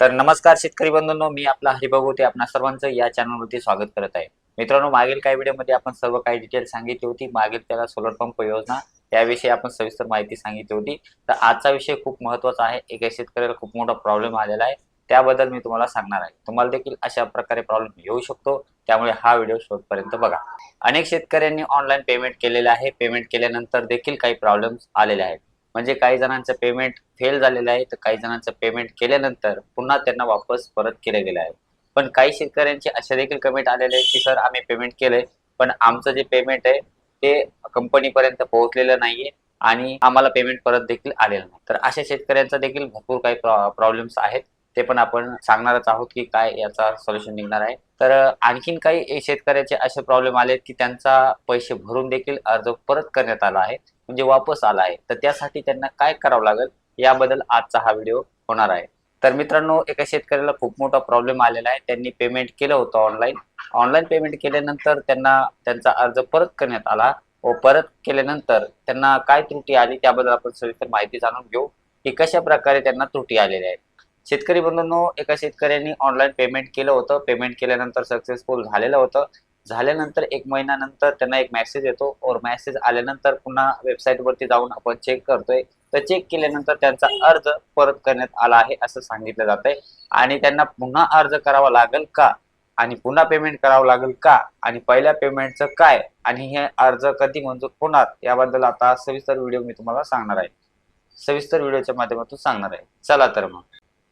तर नमस्कार शेतकरी बंधूंनो मी आपला हरिभगवते आपणा सर्वांचं या चॅनलवरती स्वागत करत आहे. मित्रांनो मागील काही व्हिडिओमध्ये आपण सर्व काही डिटेल सांगितली होती. मागील त्याला सोलर पंप योजना त्याविषयी आपण सविस्तर माहिती सांगितली होती. तर आजचा विषय खूप महत्त्वाचा आहे. एका शेतकऱ्याला खूप मोठा प्रॉब्लेम आलेला आहे. त्याबद्दल मी तुम्हाला सांगणार आहे. तुम्हाला देखील अशा प्रकारे प्रॉब्लेम येऊ शकतो. त्यामुळे हा व्हिडिओ शेवटपर्यंत बघा. अनेक शेतकऱ्यांनी ऑनलाईन पेमेंट केलेले आहे. पेमेंट केल्यानंतर देखील काही प्रॉब्लेम्स आलेले आहेत. म्हणजे काही जणांचं पेमेंट फेल झालेलं आहे तर काही जणांचं पेमेंट केल्यानंतर पुन्हा त्यांना वापस परत केले गेले आहे. पण काही शेतकऱ्यांचे असे देखील कमेंट आलेले आहे की सर आम्ही पेमेंट केलंय पण आमचं जे पेमेंट आहे ते कंपनीपर्यंत पोहोचलेलं नाहीये आणि आम्हाला पेमेंट परत देखील आलेलं नाही. तर अशा शेतकऱ्यांचा देखील भरपूर काही प्रॉब्लेम्स आहेत. ते पण आपण सांगणारच आहोत की काय याचा सोल्युशन निघणार आहे. तर आणखीन काही शेतकऱ्याचे असे प्रॉब्लेम आलेत की त्यांचा पैसे भरून देखील अर्ज परत करण्यात आला आहे. म्हणजे वापस आला आहे. तर त्यासाठी त्यांना काय करावं लागेल याबद्दल आजचा हा व्हिडिओ होणार आहे. तर मित्रांनो एका शेतकऱ्याला खूप मोठा प्रॉब्लेम आलेला आहे. त्यांनी पेमेंट केलं होतं ऑनलाईन ऑनलाईन पेमेंट केल्यानंतर त्यांना त्यांचा अर्ज परत करण्यात आला. व परत केल्यानंतर त्यांना काय त्रुटी आली त्याबद्दल आपण सविस्तर माहिती जाणून घेऊ की कशा प्रकारे त्यांना त्रुटी आलेल्या आहेत. शेतकरी बंधूंनो एका शेतकऱ्यांनी ऑनलाईन पेमेंट केलं होतं. पेमेंट केल्यानंतर सक्सेसफुल झालेलं होतं. झाल्यानंतर एक महिन्यानंतर त्यांना एक मेसेज येतो. और मेसेज आल्यानंतर पुन्हा वेबसाईटवरती जाऊन आपण चेक करतोय. तर चेक केल्यानंतर त्यांचा अर्ज परत करण्यात आला आहे असं सांगितलं जात आहे आणि त्यांना पुन्हा अर्ज करावा लागेल का? आणि पुन्हा पेमेंट करावं लागेल का? आणि पहिल्या पेमेंटचं काय? आणि हे अर्ज कधी मंजूर होणार? याबद्दल आता सविस्तर व्हिडिओ मी तुम्हाला सांगणार आहे. सविस्तर व्हिडिओच्या माध्यमातून सांगणार आहे. चला तर मग.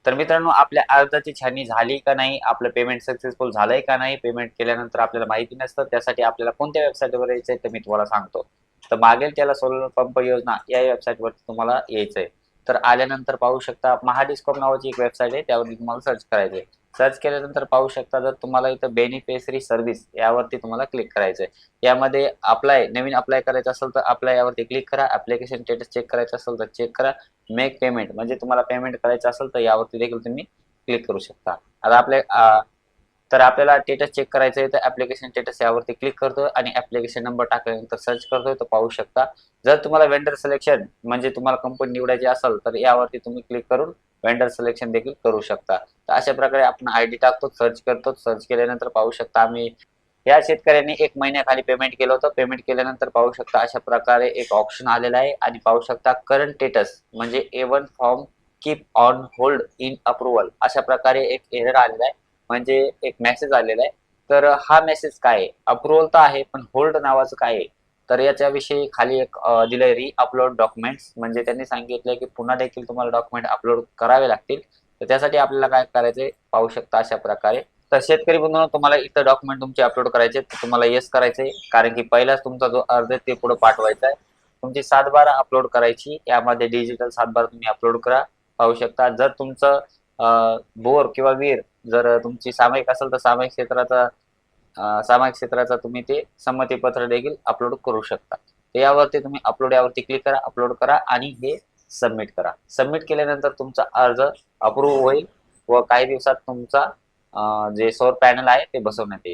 तर मित्रांनो आपल्या अर्जाची छाननी झाली का नाही आपलं पेमेंट सक्सेसफुल झालंय का नाही पेमेंट केल्यानंतर आपल्याला माहिती नसतं त्यासाठी आपल्याला कोणत्या वेबसाईटवर यायचं आहे ते मी तुम्हाला सांगतो. तर मागेल त्याला सोलर पंप योजना या वेबसाईटवरती तुम्हाला यायचंय. तर आल्यानंतर पाहू शकता महाडिस्कॉम नावाची एक वेबसाईट आहे त्यावरती तुम्हाला सर्च करायचंय. सर्च केल्यानंतर पाहू शकता जर तुम्हाला इथं बेनिफिशरी सर्व्हिस यावरती तुम्हाला क्लिक करायचंय. यामध्ये अप्लाय नवीन अप्लाय करायचं असेल तर अप्लाय यावरती क्लिक करा. ऍप्लिकेशन स्टेटस चेक करायचं असेल तर चेक करा. मेक पेमेंट म्हणजे तुम्हाला पेमेंट करायचं असेल तर यावरती देखील तुम्ही क्लिक करू शकता. आता आपल्या तर आपल्याला स्टेटस चेक करायचं आहे तर ऍप्लिकेशन स्टेटस यावरती क्लिक करतोय आणि ऍप्लिकेशन नंबर टाकल्यानंतर सर्च करतोय तर पाहू शकता. जर तुम्हाला वेंडर सिलेक्शन म्हणजे तुम्हाला कंपनी निवडायची असेल तर यावरती तुम्ही क्लिक करून वेंडर सिलेक्शन देखील करू शकता. तर अशा प्रकारे आपण आय डी टाकतो सर्च करतो सर्च केल्यानंतर पाहू शकता आम्ही. या शेतकऱ्यांनी एक महिन्याखाली पेमेंट केलं होतं. पेमेंट केल्यानंतर पाहू शकता अशा प्रकारे एक ऑप्शन आलेला आहे आणि पाहू शकता करंट स्टेटस म्हणजे A one form keep on hold in approval अशा प्रकारे एक एरर आलेला आहे. म्हणजे एक मेसेज आलेला आहे. तर हा मेसेज काय आहे? अप्रुव्हल तर आहे पण होल्ड नावाचं काय आहे? तर याच्याविषयी खाली एक दिलंय री अपलोड डॉक्युमेंट्स म्हणजे त्यांनी सांगितलंय की पुन्हा देखील तुम्हाला डॉक्युमेंट अपलोड करावे लागतील. तर त्यासाठी आपल्याला काय करायचंय? पाहू शकता अशा प्रकारे. तर शेतकरी बंधूंनो तुम्हाला इथं डॉक्युमेंट तुमचे अपलोड करायचे तर तुम्हाला येस करायचे कारण की पहिलाच तुमचा जो अर्ज आहे ते पुढे पाठवायचा आहे. तुमची सातबारा अपलोड करायची. यामध्ये डिजिटल सातबारा तुम्ही अपलोड करा. पाहू शकता. जर तुमचं बोर किंवा वीर जर तुमची सामायिक असेल तर सामायिक क्षेत्राचा सामायिक क्षेत्राचा तुम्ही ते संमतीपत्र देखील अपलोड करू शकता. तर यावरती तुम्ही अपलोड यावरती क्लिक करा अपलोड करा आणि हे सबमिट करा. सबमिट केल्यानंतर तुमचा अर्ज अप्रूव्ह होईल व काही दिवसात तुमचा जे सौर पॅनल आहे ते बसवण्यात येईल.